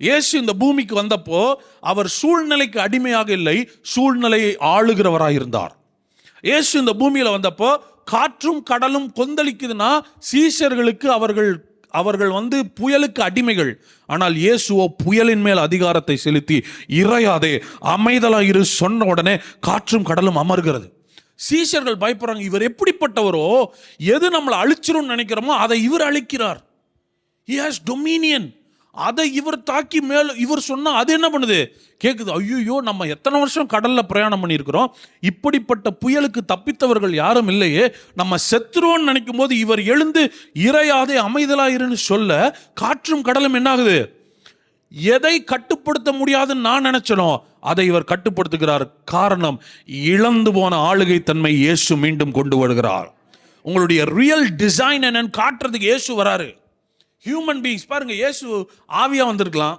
இயேசு இந்த பூமிக்கு வந்தப்போ அவர் சூழ்நிலைக்கு அடிமையாக இல்லை சூழ்நிலையை ஆளுகிறவராக இருந்தார் இயேசு இந்த பூமியில் வந்தப்போ காற்றும் கடலும் கொந்தளிக்குதுன்னா சீசர்களுக்கு அவர்கள் அவர்கள் வந்து புயலுக்கு அடிமைகள். ஆனால் இயேசுவோ புயலின் மேல் அதிகாரத்தை செலுத்தி இறையாதே அமைதலாக இரு சொன்ன உடனே காற்றும் கடலும் அமர்கிறது. சீஷர்கள் பயப்படுறாங்க இவர் எப்படிப்பட்டவரோ? எது நம்மளை அழிச்சிரும்னு நினைக்கிறோமோ அதை இவர் அழிக்கிறார். ஹி ஹாஸ் டொமினியன் அதை இவர் தாக்கி மேல் இவர் சொன்னால் அது என்ன பண்ணுது? கேட்குது ஐயோ நம்ம எத்தனை வருஷம் கடலில் பிரயாணம் பண்ணியிருக்கிறோம்? இப்படிப்பட்ட புயலுக்கு தப்பித்தவர்கள் யாரும் இல்லையே. நம்ம செத்துருவோன்னு நினைக்கும் போது இவர் எழுந்து இறையாதே அமைதலாயிருன்னு சொல்ல காற்றும் கடலும் என்னாகுது எதை கட்டுப்படுத்த முடியாதுன்னு நான் நினைச்சனோ அதை இவர் கட்டுப்படுத்துகிறார். காரணம் இழந்து போன ஆளுகை தன்மை இயேசு மீண்டும் கொண்டு வருகிறார். உங்களுடைய ரியல் டிசைன் என்னன்னு காட்டுறதுக்கு இயேசு வராரு. ஹியூமன் பீங்ஸ் பாருங்க இயேசு ஆவியாக வந்திருக்கலாம்.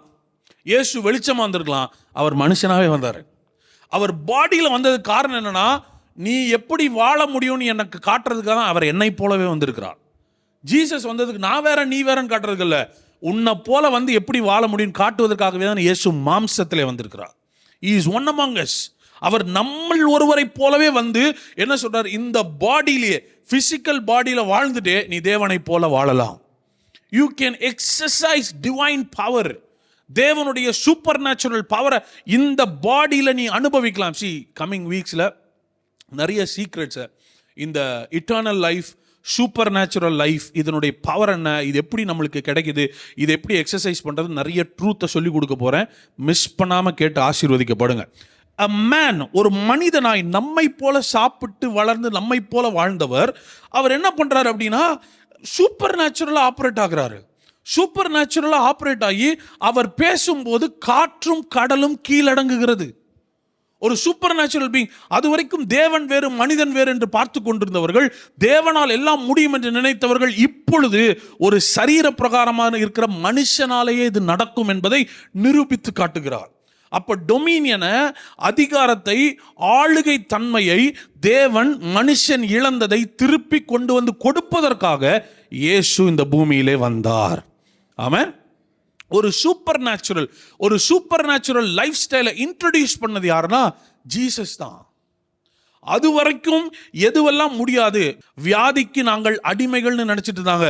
இயேசு வெளிச்சமாக வந்திருக்கலாம். அவர் மனுஷனாகவே வந்தார். அவர் பாடியில் வந்ததுக்கு காரணம் என்னென்னா நீ எப்படி வாழ முடியும்னு எனக்கு காட்டுறதுக்காக தான் அவர் என்னை போலவே வந்திருக்கிறார். ஜீசஸ் வந்ததுக்கு நான் வேற நீ வேறன்னு காட்டுறதுக்கு இல்லை. உன்னை போல வந்து எப்படி வாழ முடியும்னு காட்டுவதற்காகவே தான் இயேசு மாம்சத்தில் வந்திருக்கிறார். இஸ் ஒன் அமாங்கஸ் அவர் நம்மள் ஒருவரை போலவே வந்து என்ன சொல்றார்? இந்த பாடியிலேயே ஃபிசிக்கல் பாடியில் வாழ்ந்துட்டே நீ தேவனை போல வாழலாம். You can exercise divine power தேவனுடைய சூப்பர் நேச்சுரல் பவரை இந்த பாடியில் நீ அனுபவிக்கலாம். சி கம்மிங் வீக்ஸில் நிறைய சீக்ரெட்ஸை இந்த eternal life supernatural life இதனுடைய பவர் என்ன? இது எப்படி நம்மளுக்கு கிடைக்குது? இது எப்படி எக்ஸசைஸ் பண்ணுறது நிறைய ட்ரூத்தை சொல்லி கொடுக்க போகிறேன் மிஸ் பண்ணாமல் கேட்டு ஆசீர்வதிக்கப்படுங்க. அ மேன் ஒரு மனிதனாய் நம்மை போல சாப்பிட்டு வளர்ந்து நம்மை போல வாழ்ந்தவர் அவர் என்ன பண்ணுறாரு அப்படின்னா சூப்பர் நேச்சுரலாக ஆப்ரேட் ஆகுறாரு. சூப்பர் நேச்சுரலாக ஆப்ரேட் ஆகி அவர் பேசும்போது காற்றும் கடலும் கீழடங்குகிறது. ஒரு சூப்பர் நேச்சுரல் பீங் அது வரைக்கும் தேவன் வேறு மனிதன் வேறு என்று பார்த்து கொண்டிருந்தவர்கள் தேவனால் எல்லாம் முடியும் என்று நினைத்தவர்கள் இப்பொழுது ஒரு சரீர பிரகாரமான இருக்கிற மனுஷனாலேயே இது நடக்கும் என்பதை நிரூபித்து காட்டுகிறார். அப்போ டொமினியனை அதிகாரத்தை ஆளுகை தன்மையை தேவன் மனுஷன் இழந்ததை திருப்பி கொண்டு வந்து கொடுப்பதற்காக இயேசு இந்த பூமியிலே வந்தார். ஆமாம் ஒரு சூப்பர் நேச்சுரல் ஒரு சூப்பர் நேச்சுரல் லைஃப் ஸ்டைலை இன்ட்ரடியூஸ் பண்ணது யாருன்னா ஜீசஸ் தான். அது வரைக்கும் எதுவெல்லாம் முடியாது. வியாதிக்கு நாங்கள் அடிமைகள்னு நினச்சிட்டு இருந்தாங்க.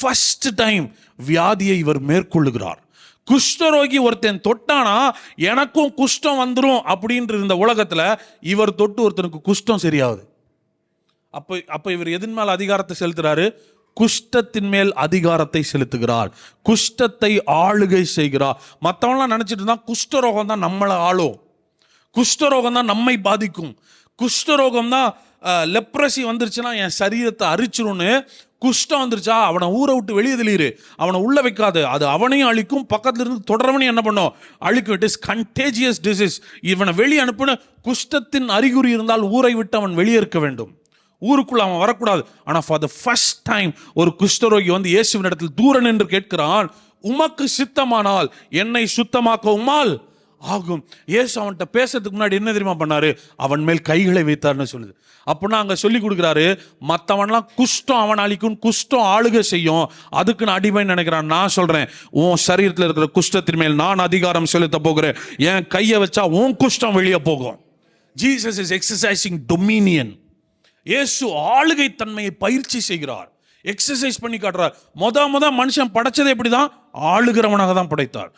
ஃபர்ஸ்ட் டைம் வியாதியை இவர் மேற்கொள்ளுகிறார். குஷ்டரோகி ஒருத்தன் தொட்டானா எனக்கும் குஷ்டம் வந்துடும் அப்படின்ற இந்த உலகத்தில் இவர் தொட்டு ஒருத்தனுக்கு குஷ்டம் சரியாகுது. அப்போ அப்போ இவர் எதன் மேல் அதிகாரத்தை செலுத்துகிறாரு குஷ்டத்தின் மேல் அதிகாரத்தை செலுத்துகிறார். குஷ்டத்தை ஆளுகை செய்கிறார். மற்றவங்களாம் நினச்சிட்டு இருந்தா குஷ்டரோகம் தான் நம்மளை ஆளும். குஷ்டரோகம் தான் நம்மை பாதிக்கும். குஷ்டரோகம் தான் லெப்ரசி வந்துருச்சுன்னா என் சரீரத்தை அரிச்சிரும்னு குஷ்டம் வந்துருச்சா? அவனை ஊரை விட்டு வெளியே தெளியிரு அவனை உள்ள வைக்காது. அது அவனையும் அழிக்கும். பக்கத்துல இருந்து தொடர்வனையும் என்ன பண்ணும்? அழிக்கும். இட் இஸ் கண்டேஜியஸ் டிசீஸ் இவனை வெளியே அனுப்புன குஷ்டத்தின் அறிகுறி இருந்தால் ஊரை விட்டு அவன் வெளியே இருக்க வேண்டும். ஊருக்குள்ள அவன் வரக்கூடாது. ஆனால் ஃபார் த ஃபர்ஸ்ட் டைம் ஒரு குஷ்டரோகி வந்து இயேசுவின் இடத்தில் தூர நின்று கேட்கிறான் உமக்கு சித்தமானால் என்னை சுத்தமாக்க உமால் ஆகும். ஏசு அவன்கிட்ட பேசுறதுக்கு முன்னாடி என்ன தெரியுமா பண்ணாரு? அவன் மேல் கைகளை வைத்தார்னு சொல்லுது. அப்படின்னா அங்கே சொல்லி கொடுக்குறாரு மற்றவன்லாம் குஷ்டம் அவன் அழிக்கும் குஷ்டம் ஆளுகை செய்யும். அதுக்கு நான் அடிமைன்னு நினைக்கிறான். நான் சொல்கிறேன் உன் சரீரத்தில் இருக்கிற குஷ்டத்தின் மேல் நான் அதிகாரம் செலுத்த போகிறேன். என் கையை வச்சா உன் குஷ்டம் வெளியே போகும். ஜீசஸ் இஸ் எக்ஸசைசிங் டொமினியன் இயேசு ஆளுகை தன்மையை பயிற்சி செய்கிறார். எக்ஸசைஸ் பண்ணி காட்டுறார். மொத மொத மனுஷன் படைச்சதை எப்படி தான் ஆளுகிறவனாக தான் படைத்தார்.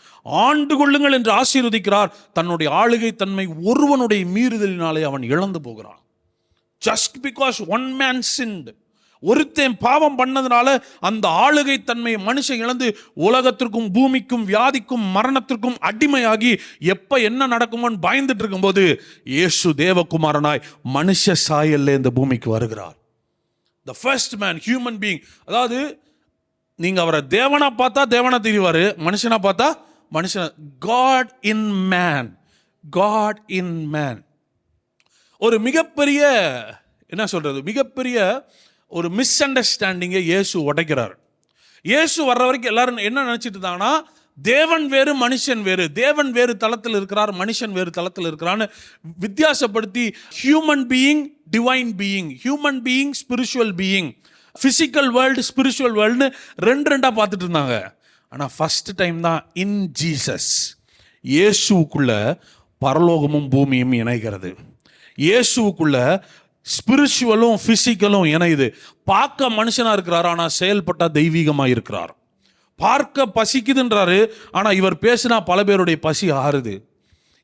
ஆண்டு கொள்ளுங்கள் என்று ஆசீர்வதிக்கிறார். தன்னுடைய ஆளுகை தன்மை ஒருவனுடைய மீறுதலினாலே அவன் இழந்து போகிறான். Just because one man sinned ஒருத்தன் பாவம் பண்ணதுனால அந்த ஆளுகை தன்மையை மனுஷன் இழந்து உலகத்திற்கும் பூமிக்கும் வியாதிக்கும் மரணத்திற்கும் அடிமையாகி எப்ப என்ன நடக்குமோன்னு பயந்துட்டு இருக்கும்போது இயேசு தேவகுமாரனாய் மனுஷ சாயல்ல இந்த பூமிக்கு வருகிறார். The first man human being அதாவது நீங்கள் அவரை தேவனாக பார்த்தா தேவனாக தெரிவார் மனுஷனாக பார்த்தா மனுஷன். God in man God in man ஒரு மிகப்பெரிய என்ன சொல்கிறது மிகப்பெரிய ஒரு மிஸ் அண்டர்ஸ்டாண்டிங்கை இயேசு உடைக்கிறார். இயேசு வர்ற வரைக்கும் எல்லாரும் என்ன நினச்சிட்டு இருந்தாங்கன்னா தேவன் வேறு மனுஷன் வேறு. தேவன் வேறு தளத்தில் இருக்கிறார் மனுஷன் வேறு தளத்தில் இருக்கிறான்னு வித்தியாசப்படுத்தி human being divine being human being spiritual being physical world spiritual வேர்ல்டுன்னு ரெண்டு ரெண்டாக பார்த்துட்டு இருந்தாங்க. ஆனால் ஃபர்ஸ்ட் டைம் தான் இன் ஜீசஸ் இயேசுவுக்குள்ள பரலோகமும் பூமியும் இணைகிறது. இயேசுக்குள்ள ஸ்பிரிச்சுவலும் ஃபிசிக்கலும் இணையுது. பார்க்க மனுஷனாக இருக்கிறார் ஆனால் செயல்பட்டால் தெய்வீகமாக இருக்கிறார். பார்க்க பசிக்குதுன்றாரு. ஆனால் இவர் பேசினா பல பேருடைய பசி ஆறுது.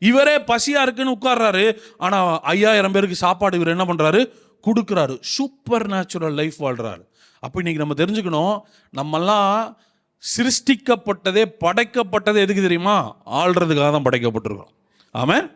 இவரே பசியாக இருக்குன்னு உட்கார்றாரு. ஆனால் ஐயாயிரம் பேருக்கு சாப்பாடு இவர் என்ன பண்ணுறாரு கொடுக்குறாரு. சூப்பர் நேச்சுரல் லைஃப் வாழ்கிறாரு அப்போ இன்னைக்கு நம்ம தெரிஞ்சுக்கணும் நம்மெல்லாம் சிருஷ்டிக்கப்பட்டதே படைக்கப்பட்டதே எதுக்கு தெரியுமா? ஆள்றதுக்காக தான் படைக்கப்பட்டிருக்கோம் ஆமாம்